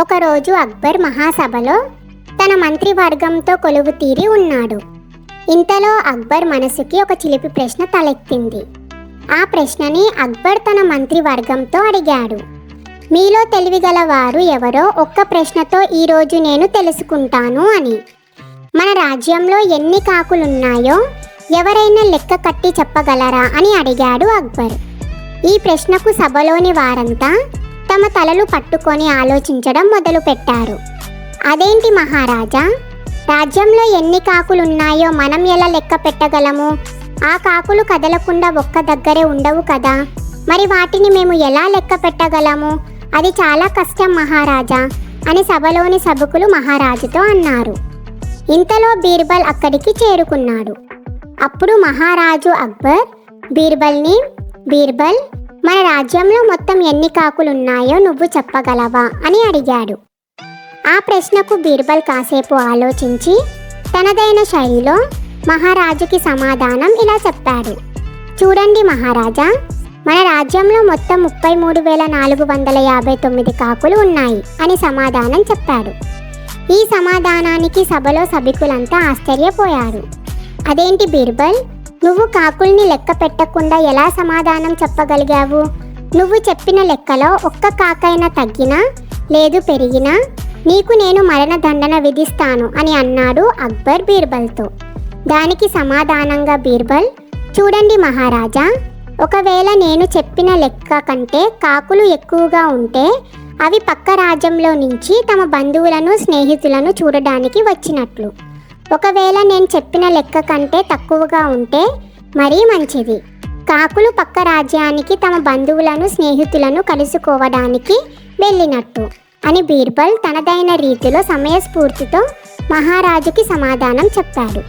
ఒకరోజు అక్బర్ మహాసభలో తన మంత్రివర్గంతో కొలువు తీరి ఉన్నాడు. ఇంతలో అక్బర్ మనసుకి ఒక చిలిపి ప్రశ్న తలెత్తింది. ఆ ప్రశ్నని అక్బర్ తన మంత్రివర్గంతో అడిగాడు. మీలో తెలివిగల వారు ఎవరో ఒక్క ప్రశ్నతో ఈరోజు నేను తెలుసుకుంటాను అని. మన రాజ్యంలో ఎన్ని కాకులున్నాయో ఎవరైనా లెక్క కట్టి చెప్పగలరా అని అడిగాడు అక్బర్. ఈ ప్రశ్నకు సభలోని వారంతా తమ తలలు పట్టుకొని ఆలోచించడం మొదలుపెట్టారు. అదేంటి మహారాజా? రాజ్యంలో ఎన్ని కాకులున్నాయో మనం ఎలా లెక్క పెట్టగలము? ఆ కాకులు కదలకుండా ఒక్క దగ్గరే ఉండవు కదా? మరి వాటిని మేము ఎలా లెక్క పెట్టగలము? అది చాలా కష్టం మహారాజా అని సభలోని సభకులు మహారాజుతో అన్నారు. ఇంతలో బీర్బల్ అక్కడికి చేరుకున్నాడు. అప్పుడు మహారాజు అక్బర్ బీర్బల్ని బీర్బల్ మన రాజ్యంలో మొత్తం ఎన్ని కాకులున్నాయో నువ్వు చెప్పగలవా? అని అడిగాడు. ఆ ప్రశ్నకు బీర్బల్ కాసేపు ఆలోచించి తనదైన శైలిలో మహారాజుకి సమాధానం ఇలా చెప్పాడు. చూడండి మహారాజా మన రాజ్యంలో మొత్తం ముప్పై మూడు వేల నాలుగు వందల యాభై తొమ్మిది కాకులు ఉన్నాయి అని సమాధానం చెప్పాడు. ఈ సమాధానానికి సభలో సభికులంతా ఆశ్చర్యపోయారు. అదేంటి బీర్బల్? నువ్వు కాకుల్ని లెక్క పెట్టకుండా ఎలా సమాధానం చెప్పగలిగావు? నువ్వు చెప్పిన లెక్కలో ఒక్క కాకైనా తగ్గినా లేదు పెరిగినా నీకు నేను మరణ దండన విధిస్తాను అని అన్నాడు అక్బర్ బీర్బల్తో. దానికి సమాధానంగా బీర్బల్ చూడండి మహారాజా ఒకవేళ నేను చెప్పిన లెక్క కంటే కాకులు ఎక్కువగా ఉంటే అవి పక్క రాజ్యంలో నుంచి తమ బంధువులను స్నేహితులను చూడడానికి వచ్చినట్లు. ఒకవేళ నేను చెప్పిన లెక్క కంటే తక్కువగా ఉంటే మరీ మంచిది. కాకులు పక్క రాజ్యానికి తమ బంధువులను స్నేహితులను కలుసుకోవడానికి వెళ్ళినట్టు అని బీర్బల్ తనదైన రీతిలో సమయస్ఫూర్తితో మహారాజుకి సమాధానం చెప్పాడు.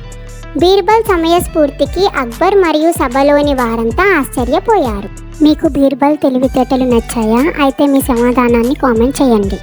బీర్బల్ సమయస్ఫూర్తికి అక్బర్ మరియు సభలోని వారంతా ఆశ్చర్యపోయారు. మీకు బీర్బల్ తెలివితేటలు నచ్చాయా? అయితే మీ సమాధానాన్ని కామెంట్ చేయండి.